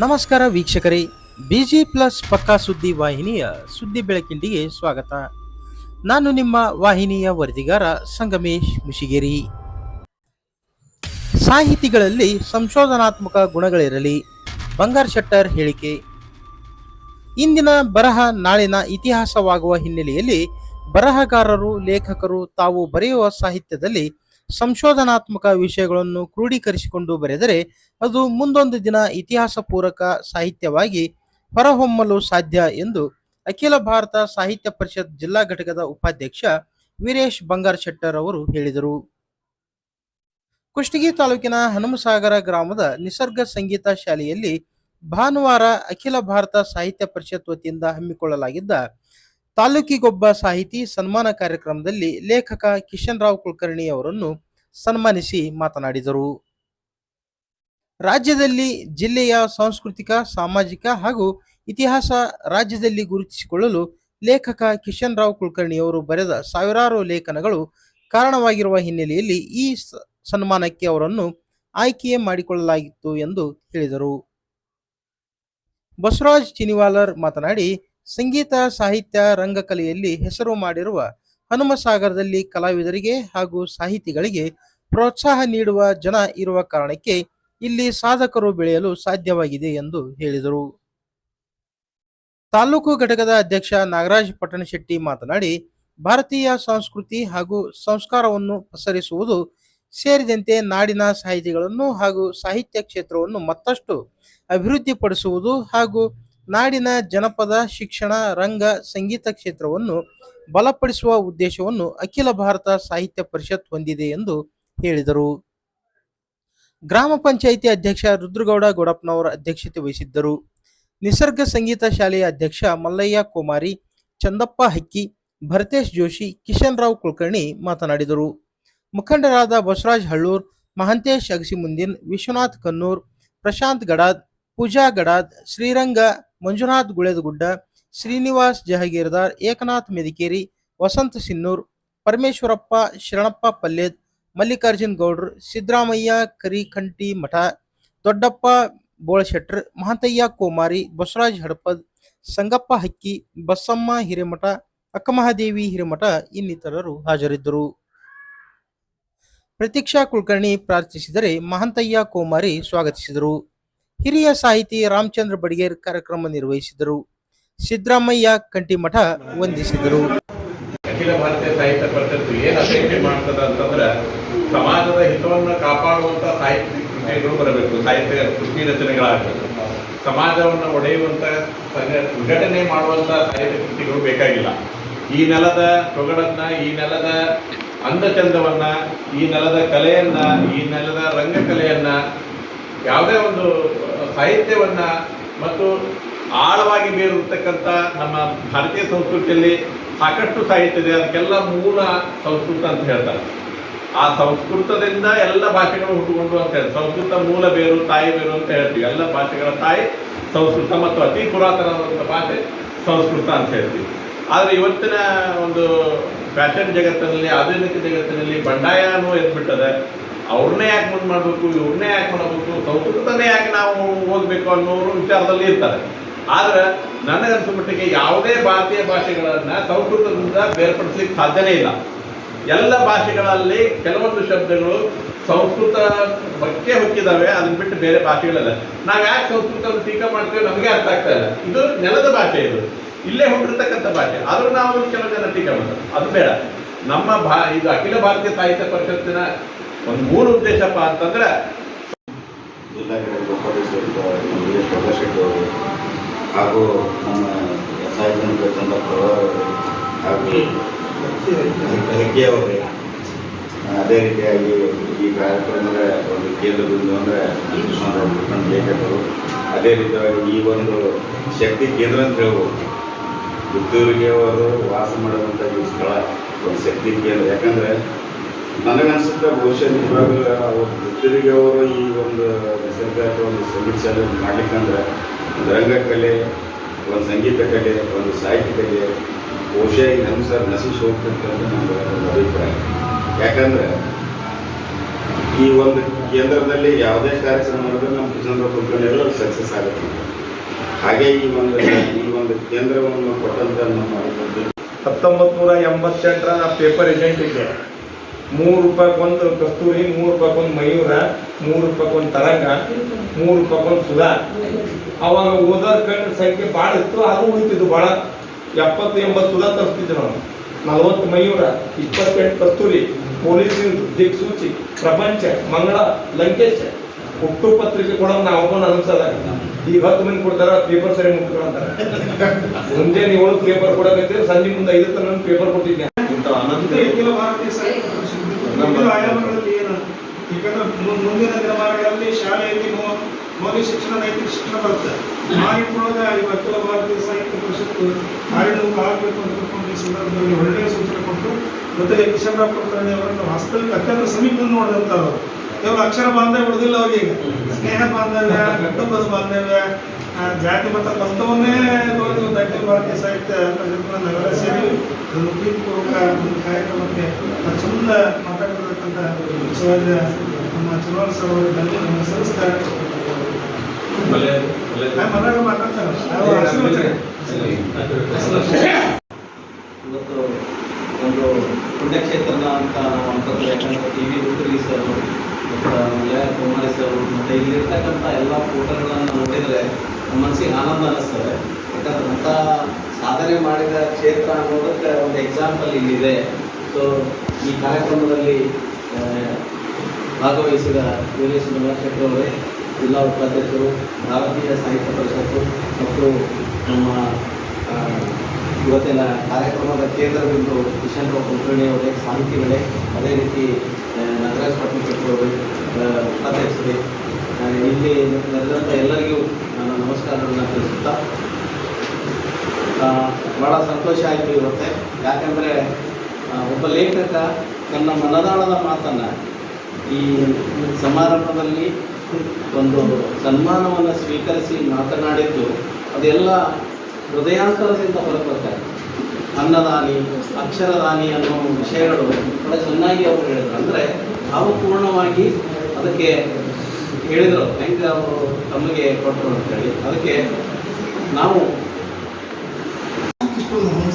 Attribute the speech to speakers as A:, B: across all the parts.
A: ನಮಸ್ಕಾರ ವೀಕ್ಷಕರೇ, busy plus ಪಕ್ಕಾ ಸುದ್ದಿ ವಾಹಿನಿಯ ಸುದ್ದಿ ಬೆಳಕಿಂಡಿಗೆ ಸ್ವಾಗತ. ನಾನು ನಿಮ್ಮ ವಾಹಿನಿಯ ವರದಿಗಾರ ಸಂಗಮೇಶ್ ಮುಷಿಗೇರಿ. ಸಾಹಿತಿಗಳಲ್ಲಿ ಸಂಶೋಧನಾತ್ಮಕ ಗುಣಗಳಿರಲಿ, ಬಂಗಾರ್ ಶೆಟ್ಟರ್ ಹೇಳಿಕೆ. ಇಂದಿನ ಬರಹ ನಾಳಿನ ಇತಿಹಾಸವಾಗುವ ಹಿನ್ನೆಲೆಯಲ್ಲಿ ಬರಹಗಾರರು, ಲೇಖಕರು ತಾವು ಬರೆಯುವ ಸಾಹಿತ್ಯದಲ್ಲಿ ಸಂಶೋಧನಾತ್ಮಕ ವಿಷಯಗಳನ್ನು ಕ್ರೋಢೀಕರಿಸಿಕೊಂಡು ಬರೆದರೆ ಅದು ಮುಂದೊಂದು ದಿನ ಇತಿಹಾಸ ಪೂರಕ ಸಾಹಿತ್ಯವಾಗಿ ಹೊರಹೊಮ್ಮಲು ಸಾಧ್ಯ ಎಂದು ಅಖಿಲ ಭಾರತ ಸಾಹಿತ್ಯ ಪರಿಷತ್ ಜಿಲ್ಲಾ ಘಟಕದ ಉಪಾಧ್ಯಕ್ಷ ವೀರೇಶ್ ಬಂಗಾರ್ ಶೆಟ್ಟರ್ ಅವರು ಹೇಳಿದರು. ಕುಷ್ಟಗಿ ತಾಲೂಕಿನ ಹನುಮಸಾಗರ ಗ್ರಾಮದ ನಿಸರ್ಗ ಸಂಗೀತ ಶಾಲೆಯಲ್ಲಿ ಭಾನುವಾರ ಅಖಿಲ ಭಾರತ ಸಾಹಿತ್ಯ ಪರಿಷತ್ ವತಿಯಿಂದ ಹಮ್ಮಿಕೊಳ್ಳಲಾಗಿದ್ದ ತಾಲೂಕಿಗೊಬ್ಬ ಸಾಹಿತಿ ಸನ್ಮಾನ ಕಾರ್ಯಕ್ರಮದಲ್ಲಿ ಲೇಖಕ ಕಿಶನ್ ರಾವ್ ಕುಲಕರ್ಣಿ ಅವರನ್ನು ಸನ್ಮಾನಿಸಿ ಮಾತನಾಡಿದರು. ರಾಜ್ಯದಲ್ಲಿ ಜಿಲ್ಲೆಯ ಸಾಂಸ್ಕೃತಿಕ, ಸಾಮಾಜಿಕ ಹಾಗೂ ಇತಿಹಾಸ ರಾಜ್ಯದಲ್ಲಿ ಗುರುತಿಸಿಕೊಳ್ಳಲು ಲೇಖಕ ಕಿಶನ್ ರಾವ್ ಕುಲಕರ್ಣಿ ಅವರು ಬರೆದ ಸಾವಿರಾರು ಲೇಖನಗಳು ಕಾರಣವಾಗಿರುವ ಹಿನ್ನೆಲೆಯಲ್ಲಿ ಈ ಸನ್ಮಾನಕ್ಕೆ ಅವರನ್ನು ಆಯ್ಕೆ ಮಾಡಿಕೊಳ್ಳಲಾಗಿತ್ತು ಎಂದು ಹೇಳಿದರು. ಬಸವರಾಜ್ ಚಿನಿವಾಲರ್ ಮಾತನಾಡಿ ಸಂಗೀತ, ಸಾಹಿತ್ಯ, ರಂಗಕಲೆಯಲ್ಲಿ ಹೆಸರು ಮಾಡಿರುವ ಹನುಮಸಾಗರದಲ್ಲಿ ಕಲಾವಿದರಿಗೆ ಹಾಗೂ ಸಾಹಿತಿಗಳಿಗೆ ಪ್ರೋತ್ಸಾಹ ನೀಡುವ ಜನ ಇರುವ ಕಾರಣಕ್ಕೆ ಇಲ್ಲಿ ಸಾಧಕರು ಬೆಳೆಯಲು ಸಾಧ್ಯವಾಗಿದೆ ಎಂದು ಹೇಳಿದರು. ತಾಲೂಕು ಘಟಕದ ಅಧ್ಯಕ್ಷ ನಾಗರಾಜ್ ಪಟ್ಟಣಶೆಟ್ಟಿ ಮಾತನಾಡಿ, ಭಾರತೀಯ ಸಂಸ್ಕೃತಿ ಹಾಗೂ ಸಂಸ್ಕಾರವನ್ನು ಪಸರಿಸುವುದು ಸೇರಿದಂತೆ ನಾಡಿನ ಸಾಹಿತಿಗಳನ್ನು ಹಾಗೂ ಸಾಹಿತ್ಯ ಕ್ಷೇತ್ರವನ್ನು ಮತ್ತಷ್ಟು ಅಭಿವೃದ್ಧಿಪಡಿಸುವುದು ಹಾಗೂ ನಾಡಿನ ಜನಪದ, ಶಿಕ್ಷಣ, ರಂಗ, ಸಂಗೀತ ಕ್ಷೇತ್ರವನ್ನು ಬಲಪಡಿಸುವ ಉದ್ದೇಶವನ್ನು ಅಖಿಲ ಭಾರತ ಸಾಹಿತ್ಯ ಪರಿಷತ್ ಹೊಂದಿದೆ ಎಂದು ಹೇಳಿದರು. ಗ್ರಾಮ ಪಂಚಾಯಿತಿ ಅಧ್ಯಕ್ಷ ರುದ್ರಗೌಡ ಗೊಡಪ್ಪನವರ ಅಧ್ಯಕ್ಷತೆ ವಹಿಸಿದ್ದರು. ನಿಸರ್ಗ ಸಂಗೀತ ಶಾಲೆಯ ಅಧ್ಯಕ್ಷ ಮಲ್ಲಯ್ಯ ಕುಮಾರಿ, ಚಂದಪ್ಪ ಹಕ್ಕಿ, ಭರತೇಶ್ ಜೋಶಿ, ಕಿಶನ್ ರಾವ್ ಕುಲಕರ್ಣಿ ಮಾತನಾಡಿದರು. ಮುಖಂಡರಾದ ಬಸವರಾಜ್ ಹಳ್ಳೂರ್, ಮಹಂತೇಶ್ ಅಗಸಿಮುಂದಿನ್, ವಿಶ್ವನಾಥ್ ಕನ್ನೂರ್ ಪ್ರಶಾಂತ್ ಗಡಾದ್, ಪೂಜಾ ಗಡಾದ್, ಶ್ರೀರಂಗ ಮಂಜುನಾಥ್ ಗುಳೇದಗುಡ್ಡ, ಶ್ರೀನಿವಾಸ್ ಜಹಗೀರ್ದಾರ್, ಏಕನಾಥ್ ಮೆದಿಕೇರಿ, ವಸಂತ ಸಿನ್ನೂರ್ ಪರಮೇಶ್ವರಪ್ಪ ಶರಣಪ್ಪ ಪಲ್ಲೇದ್, ಮಲ್ಲಿಕಾರ್ಜುನ್ ಗೌಡ್ರು, ಸಿದ್ದರಾಮಯ್ಯ ಕರಿಕಂಟಿ ಮಠ, ದೊಡ್ಡಪ್ಪ ಬೋಳಶೆಟ್ರ್, ಮಹಂತಯ್ಯ ಕೋಮಾರಿ, ಬಸವರಾಜ್ ಹಡಪದ್, ಸಂಗಪ್ಪ ಹಕ್ಕಿ, ಬಸಮ್ಮ ಹಿರೇಮಠ, ಅಕ್ಕಮಹಾದೇವಿ ಹಿರೇಮಠ ಇನ್ನಿತರರು ಹಾಜರಿದ್ದರು. ಪ್ರತೀಕ್ಷಾ ಕುಲಕರ್ಣಿ ಪ್ರಾರ್ಥಿಸಿದರೆ ಮಹಂತಯ್ಯ ಕೋಮಾರಿ ಸ್ವಾಗತಿಸಿದರು. ಹಿರಿಯ ಸಾಹಿತಿ ರಾಮಚಂದ್ರ ಬಡಿಗೇರ್ ಕಾರ್ಯಕ್ರಮ ನಿರ್ವಹಿಸಿದರು. ಸಿದ್ದರಾಮಯ್ಯ ಕಂಠಿಮಠ ವಂದಿಸಿದರು.
B: ಅಖಿಲ ಭಾರತೀಯ ಸಾಹಿತ್ಯ ಪರಿಷತ್ತು ಏನು ಅಪೇಕ್ಷೆ ಮಾಡ್ತದ ಅಂತಂದ್ರೆ ಸಮಾಜದ ಹಿತವನ್ನು ಕಾಪಾಡುವಂತ ಸಾಹಿತ್ಯ ಕೃತಿಗಳು ಬರಬೇಕು. ಸಾಹಿತ್ಯ ಕೃತಿ ರಚನೆಗಳಾಗಬೇಕು. ಸಮಾಜವನ್ನು ಒಡೆಯುವಂತ ವಿಘಟನೆ ಮಾಡುವಂತ ಸಾಹಿತ್ಯ ಕೃತಿಗಳು ಬೇಕಾಗಿಲ್ಲ. ಈ ನೆಲದ ಸೊಗಡನ್ನ ಈ ನೆಲದ ಅಂದಚಂದವನ್ನ, ಈ ನೆಲದ ಕಲೆಯನ್ನ, ಈ ನೆಲದ ರಂಗಕಲೆಯನ್ನ ಯಾವುದೇ ಒಂದು ಸಾಹಿತ್ಯವನ್ನ ಮತ್ತು ಆಳವಾಗಿ ಬೇರಿರ್ತಕ್ಕಂಥ ನಮ್ಮ ಭಾರತೀಯ ಸಂಸ್ಕೃತಿಯಲ್ಲಿ ಸಾಕಷ್ಟು ಸಾಹಿತ್ಯ ಇದೆ. ಅದಕ್ಕೆಲ್ಲ ಮೂಲ ಸಂಸ್ಕೃತ ಅಂತ ಹೇಳ್ತಾರೆ. ಆ ಸಂಸ್ಕೃತದಿಂದ ಎಲ್ಲ ಭಾಷೆಗಳು ಹುಟ್ಟುಕೊಂಡು ಅಂತ ಹೇಳಿ ಸಂಸ್ಕೃತ ಮೂಲ ಬೇರು, ತಾಯಿ ಬೇರು ಅಂತ ಹೇಳ್ತೀವಿ. ಎಲ್ಲ ಭಾಷೆಗಳ ತಾಯಿ ಸಂಸ್ಕೃತ ಮತ್ತು ಅತಿ ಪುರಾತನವಾದಂಥ ಭಾಷೆ ಸಂಸ್ಕೃತ ಅಂತ ಹೇಳ್ತೀವಿ. ಆದರೆ ಇವತ್ತಿನ ಒಂದು ಫ್ಯಾಷನ್ ಜಗತ್ತಿನಲ್ಲಿ, ಆಧುನಿಕ ಜಗತ್ತಿನಲ್ಲಿ ಬಂಡಾಯ ಅನ್ನೋ ಎದ್ಬಿಟ್ಟದೆ ಅವ್ರನ್ನೇ ಯಾಕೆ ಮುಂದೆ ಮಾಡಬೇಕು, ಇವ್ರನ್ನೇ ಯಾಕೆ ಮಾಡಬೇಕು ಸಂಸ್ಕೃತನೇ ಯಾಕೆ ನಾವು ಓದಬೇಕು ಅನ್ನೋರು ವಿಚಾರದಲ್ಲಿ ಇರ್ತಾರೆ. ಆದ್ರೆ ನನಗನ್ಸ ಮಟ್ಟಿಗೆ ಯಾವುದೇ ಭಾರತೀಯ ಭಾಷೆಗಳನ್ನ ಸಂಸ್ಕೃತದಿಂದ ಬೇರ್ಪಡಿಸ್ಲಿಕ್ಕೆ ಸಾಧ್ಯನೇ ಇಲ್ಲ. ಎಲ್ಲ ಭಾಷೆಗಳಲ್ಲಿ ಕೆಲವೊಂದು ಶಬ್ದಗಳು ಸಂಸ್ಕೃತ ಬಗ್ಗೆ ಹೊಕ್ಕಿದಾವೆ ಅದನ್ನ ಬಿಟ್ಟು ಬೇರೆ ಭಾಷೆಗಳಲ್ಲ. ನಾವು ಯಾಕೆ ಸಂಸ್ಕೃತವನ್ನು ಟೀಕಾ ಮಾಡ್ತೇವೆ ನಮಗೆ ಅರ್ಥ ಆಗ್ತಾ ಇಲ್ಲ. ಇದು ನೆಲದ ಭಾಷೆ ಇದು. ಇಲ್ಲೇ ಹುಟ್ಟಿರ್ತಕ್ಕಂಥ ಭಾಷೆ. ಆದರೂ ನಾವು ಕೆಲವು ಜನ ಟೀಕಾ ಮಾಡ್ತಾರೆ ಅದು ಬೇಡ. ನಮ್ಮ ಭಾ ಇದು ಅಖಿಲ ಭಾರತೀಯ ಸಾಹಿತ್ಯ ಪರಿಷತ್ತಿನ ಒಂದು ಮೂಲ ಉದ್ದೇಶಪ್ಪ ಅಂತಂದ್ರೆ
C: ಹಾಗೂ ನಮ್ಮ ಸಾಹಿತ್ಯ ಅವರು ಹಾಗೂ ಹೆಗ್ಗೆ ಅವರೇ ಅದೇ ರೀತಿಯಾಗಿ ಈ ಕಾರ್ಯಕ್ರಮದ ಒಂದು ಕೇಂದ್ರ ಬಿಂದು ಅಂದರೆ ಕೃಷ್ಣರಾವ್ ಲೇಖಕರು ಅದೇ ರೀತಿಯಾಗಿ ಈ ಒಂದು ಶಕ್ತಿ ಕೇಂದ್ರ ಅಂತ ಹೇಳ್ಬೋದು. ಪುತ್ತೂರಿಗೆ ಅವರು ವಾಸ ಮಾಡುವಂಥ ಈ ಸ್ಥಳ, ಒಂದು ಶಕ್ತಿ ಕೇಂದ್ರ. ಯಾಕಂದರೆ ನನಗನ್ಸುತ್ತೆ ಬಹುಶಃ ನಿಜವಾಗ್ಲೂ ಪುತ್ತೂರಿಗೆ ಅವರು ಈ ಒಂದು ನಿಸರ್ಗ ಅಥವಾ ಒಂದು ಸಂಗೀತ ಶಾಲೆ ಮಾಡ್ಲಿಕ್ಕಂದ್ರೆ ಒಂದು ರಂಗಕಲೆ, ಒಂದು ಸಂಗೀತ ಕಲೆ, ಒಂದು ಸಾಹಿತ್ಯ ಕಲೆ, ಬಹುಶಃ ಈಗ ನಮ್ಮ ಸರ್ ನಶಿಸಿ ಹೋಗ್ತಂತ ನನ್ನ ಒಂದು ಅಭಿಪ್ರಾಯ. ಯಾಕಂದ್ರೆ ಈ ಒಂದು ಕೇಂದ್ರದಲ್ಲಿ ಯಾವುದೇ ಕಾರ್ಯಕ್ರಮ ಮಾಡಿದ್ರೆ ನಮ್ಮ ಕೃಷ್ಣರಾವ್ ಕುಲಕರ್ಣಿಯವರು ಸಕ್ಸಸ್ ಆಗುತ್ತೆ. ಹಾಗೆ ಈ ಒಂದು ಈ ಒಂದು ಕೇಂದ್ರವನ್ನು ಕೊಟ್ಟಂತ ನಮ್ಮ
D: ಹತ್ತೊಂಬತ್ತು ನೂರ ಎಂಬತ್ತೆಂಟರ ಪೇಪರ್ ಏಜೆಂಟ್ ಇದ್ದೆ ಮೂರು ರೂಪಾಯಿಗೊಂದು ಕಸ್ತೂರಿ, ಮೂರು ರೂಪಾಯಿಗೊಂದು ಮಯೂರ, ಮೂರು ರೂಪಾಯಿಗೊಂದು ತರಂಗ, ಮೂರು ರೂಪಾಯಿಗೊಂದು ಸುಧಾ ಅವಾಗ ಓದೋರ್ ಕಣ್ಣು ಸಂಖ್ಯೆ ಭಾಳ ಇತ್ತು, ಅದು ಉಳಿತಿದ್ದು ಭಾಳ ಎಪ್ಪತ್ತು, ಎಂಬತ್ತು ಸುಧಾ ತರಿಸ್ತಿದ್ವಿ ನಾವು ನಲವತ್ತು ಮಯೂರ, ಇಪ್ಪತ್ತೆಂಟು ಕಸ್ತೂರಿ, ಪೊಲೀಸ್ ನ್ಯೂಸ್ ದಿಕ್ಸೂಚಿ, ಪ್ರಪಂಚ, ಮಂಗಳ, ಲಂಕೇಶ್. ಹುಟ್ಟು ಪತ್ರಿಕೆ ಕೂಡ ನಾವು ಒಬ್ಬನ ಅನ್ಸದ ಈಗ ಹತ್ತು ಮಂದಿ ಕೊಡ್ತಾರ, ಪೇಪರ್ ಸರಿ ಮುಟ್ಕೊಂಡು ಅಂತಾರೆ ಮುಂಜಾನೆ ಏಳು ಪೇಪರ್ ಕೊಡಕತ್ತೀರಿ ಸಂಜೆ ಮುಂದೆ ಐದು ತನಕ ಪೇಪರ್ ಕೊಟ್ಟಿದ್ದೆ. ಇಂಥ
E: ಅಖಿಲ ಭಾರತೀಯ ಸಾಹಿತ್ಯ ಆಯಾಮಗಳಲ್ಲಿ ಏನು ಯಾಕಂದ್ರೆ ಮುಂದಿನ ದಿನಮಾನಗಳಲ್ಲಿ ಶಾಲೆಯಲ್ಲಿ ಮೌಲ್ಯ ಶಿಕ್ಷಣ ನೈತಿಕ ಶಿಕ್ಷಣ ಬರುತ್ತೆ. ಆ ಕೂಡ ಈ ಅಖಿಲ ಭಾರತೀಯ ಸಾಹಿತ್ಯ ಪರಿಷತ್ತು ಕಾರ್ಯನಿರ್ವಹ ಆಗಬೇಕು ಅಂತ ಸೂತ್ರ ಈ ಸಂದರ್ಭದಲ್ಲಿ ಒಳ್ಳೆಯ ಸೂಚನೆ ಕೊಟ್ಟು ಜೊತೆಗೆ ಕಿಶನ್ರಾವ್ ಕುಲಕರ್ಣಿ ಅವರನ್ನು ವಾಸ್ತವಿಕ ಅತ್ಯಂತ ಸಮೀಪದಲ್ಲಿ ನೋಡಿದಂಥವ್ರು. ಕೇವಲ ಅಕ್ಷರ ಬಾಂಧವ್ಯ ಉಳಿದಿಲ್ಲ ಅವರಿಗೆ. ಸ್ನೇಹ ಬಾಂಧವ್ಯ ಕುಟುಂಬದ ಬಾಂಧವ್ಯ ಜಾತಿ ಮತ ಒಂದು ಅಖಿಲ ಭಾರತೀಯ ಸಾಹಿತ್ಯ ನಗರ ಸೇರಿ ಒಂದು ಪ್ರೀತಿಪೂರ್ವಕ ಒಂದು ಕಾರ್ಯಕ್ರಮಕ್ಕೆ ಚಂದ ಮಾತಾಡ್ತಿರ್ತಕ್ಕಂಥ ಶಿವಾಜಿ ನಮ್ಮ ಚುನಾವಣಾ ಸಭೆಯಲ್ಲಿ ನಮ್ಮ ಸಲ್ಲಿಸ್ತಾರೆ ಮನೆಯಾಗ ಮಾತಾಡ್ತಾರೆ.
F: ಇವತ್ತು ಒಂದು ಪುಣ್ಯಕ್ಷೇತ್ರನ ಅಂತ ನಾವು ಅನ್ಕೋತೀವಿ ಯಾಕಂದ್ರೆ T V release sir Malaya Kumari sir ಮತ್ತು ಇಲ್ಲಿರ್ತಕ್ಕಂಥ ಎಲ್ಲ ಫೋಟೋಗಳನ್ನು ನೋಡಿದರೆ ಮನಸ್ಸಿಗೆ ಆನಂದ ಅನ್ನಿಸ್ತದೆ ಯಾಕಂದ್ರೆ ಅಂಥ ಸಾಧನೆ ಮಾಡಿದ ಕ್ಷೇತ್ರ ಅನ್ನೋದಕ್ಕೆ ಒಂದು ಎಕ್ಸಾಂಪಲ್ ಇಲ್ಲಿದೆ. ಸೊ ಈ ಕಾರ್ಯಕ್ರಮದಲ್ಲಿ ಭಾಗವಹಿಸಿದ ವೀರೇಶ್ ಶೆಟ್ಟಿ ಅವರೇ, ಜಿಲ್ಲಾ ಉಪಾಧ್ಯಕ್ಷರು, ಭಾರತೀಯ ಸಾಹಿತ್ಯ ಪರಿಷತ್ತು, ಮತ್ತು ನಮ್ಮ ಇವತ್ತಿನ ಕಾರ್ಯಕ್ರಮದ ಕೇಂದ್ರಬಿಂದು ಕಿಶನ್ ರಾವ್ ಕುಲಕರ್ಣಿ ಅವರೇ ಸಾಹಿತಿಗಳೇ ಅದೇ ರೀತಿ ನಗರಾಜ್ ನಟರಾಜ್ ಆ, ಉಪಾಧ್ಯಕ್ಷರೇ ಇಲ್ಲಿ ನೆರೆದಂಥ ಎಲ್ಲರಿಗೂ ನಾನು ನಮಸ್ಕಾರಗಳನ್ನು ತಿಳಿಸುತ್ತಾ ಭಾಳ ಸಂತೋಷ ಆಯಿತು ಇವತ್ತೆ. ಯಾಕಂದರೆ ಒಬ್ಬ ಲೇಖಕ ತನ್ನ ಮನದಾಳದ ಮಾತನ್ನು ಈ ಸಮಾರಂಭದಲ್ಲಿ ಒಂದು ಸನ್ಮಾನವನ್ನು ಸ್ವೀಕರಿಸಿ ಮಾತನಾಡಿದ್ದು ಅದೆಲ್ಲ ಹೃದಯಾಂತರದಿಂದ ಹೊರಬರ್ತಾರೆ ಅನ್ನದಾನಿ, ಅಕ್ಷರದಾನಿ ಅನ್ನೋ ವಿಷಯಗಳು ಬಹಳ ಚೆನ್ನಾಗಿ ಅವರು ಹೇಳಿದರು. ಅಂದರೆ ಭಾವಪೂರ್ಣವಾಗಿ ಅದಕ್ಕೆ ಹೇಳಿದರು. ಹೆಂಗೆ ಅವರು ತಮಗೆ ಕೊಟ್ಟರು ಅಂತೇಳಿ. ಅದಕ್ಕೆ ನಾವು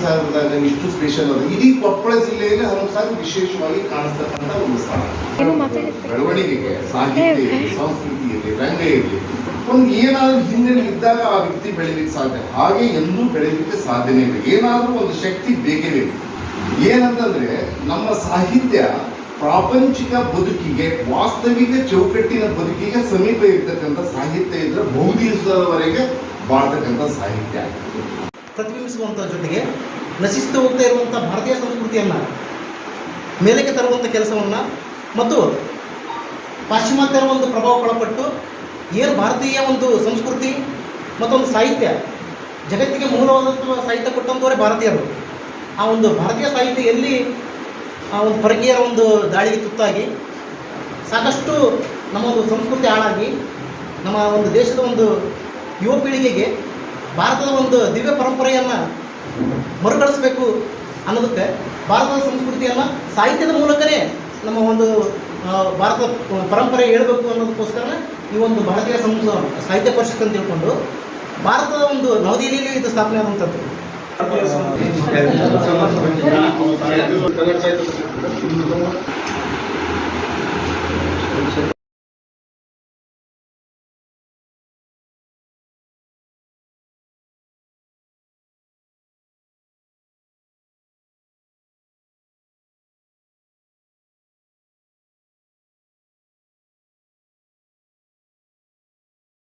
G: ಹಂಸಾಗರದಾಗ ಇಷ್ಟು ಸ್ಪೆಷಲ್ ಅದು ಇಡೀ ಕೊಪ್ಪಳ ಜಿಲ್ಲೆಯಲ್ಲಿ ಹಂಸಾಗ ವಿಶೇಷವಾಗಿ ಕಾಣಿಸ್ತಕ್ಕಂಥ ಒಂದು ಸ್ಥಳ ಬೆಳವಣಿಗೆಗೆ ಸಾಹಿತ್ಯ ಇರಲಿ ಸಂಸ್ಕೃತಿ ಇರಲಿ ರಂಗ ಇರಲಿ ಒಂದು ಏನಾದ್ರೂ ಹಿನ್ನೆಲೆ ಇದ್ದಾಗ ಆ ವ್ಯಕ್ತಿ ಬೆಳಿಲಿಕ್ಕೆ ಸಾಧ್ಯ ಹಾಗೆ ಎಂದೂ ಬೆಳಿಲಿಕ್ಕೆ ಸಾಧ್ಯನೇ ಇಲ್ಲ. ಏನಾದ್ರೂ ಒಂದು ಶಕ್ತಿ ಬೇಕೇ ಬೇಕು. ಏನಂತಂದ್ರೆ ನಮ್ಮ ಸಾಹಿತ್ಯ ಪ್ರಾಪಂಚಿಕ ಬದುಕಿಗೆ ವಾಸ್ತವಿಕ ಚೌಕಟ್ಟಿನ ಬದುಕಿಗೆ ಸಮೀಪ ಇರ್ತಕ್ಕಂಥ ಸಾಹಿತ್ಯ ಇದ್ರೆ ಬಹುದಿವಸದವರೆಗೆ ಬಾಳ್ತಕ್ಕಂಥ ಸಾಹಿತ್ಯ.
H: ಪ್ರತಿಬಿಂಬಿಸುವಂಥ ಜೊತೆಗೆ ನಶಿಸ್ತು ಹೋಗ್ತಾ ಇರುವಂಥ ಭಾರತೀಯ ಸಂಸ್ಕೃತಿಯನ್ನು ಮೇಲಕ್ಕೆ ತರುವಂಥ ಕೆಲಸವನ್ನು ಮತ್ತು ಪಾಶ್ಚಿಮಾತ್ಯರ ಒಂದು ಪ್ರಭಾವಕ್ಕೊಳಪಟ್ಟು ಏನು ಭಾರತೀಯ ಒಂದು ಸಂಸ್ಕೃತಿ ಮತ್ತೊಂದು ಸಾಹಿತ್ಯ, ಜಗತ್ತಿಗೆ ಮೂಲವಾದಂಥ ಸಾಹಿತ್ಯ ಕೊಟ್ಟಂಥವರೇ ಭಾರತೀಯರು. ಆ ಒಂದು ಭಾರತೀಯ ಸಾಹಿತ್ಯ ಎಲ್ಲಿ ಆ ಒಂದು ಪರಕೀಯರ ಒಂದು ದಾಳಿಗೆ ತುತ್ತಾಗಿ ಸಾಕಷ್ಟು ನಮ್ಮ ಒಂದು ಸಂಸ್ಕೃತಿ ಹಾಳಾಗಿ ನಮ್ಮ ಒಂದು ದೇಶದ ಒಂದು ಯುವ ಪೀಳಿಗೆಗೆ ಭಾರತದ ಒಂದು ದಿವ್ಯ ಪರಂಪರೆಯನ್ನು ಮರುಕಳಿಸಬೇಕು ಅನ್ನೋದಕ್ಕೆ ಭಾರತದ ಸಂಸ್ಕೃತಿಯನ್ನು ಸಾಹಿತ್ಯದ ಮೂಲಕನೇ ನಮ್ಮ ಒಂದು ಭಾರತ ಪರಂಪರೆ ಹೇಳಬೇಕು ಅನ್ನೋದಕ್ಕೋಸ್ಕರ ಈ ಒಂದು ಭಾರತೀಯ ಸಂಸ್, ಸಾಹಿತ್ಯ ಪರಿಷತ್ ಅಂತ ತಿಳ್ಕೊಂಡು ಭಾರತದ ಒಂದು ನವದೆಹಲಿಯಲ್ಲಿ ಇದು ಸ್ಥಾಪನೆ ಆದಂಥದ್ದು.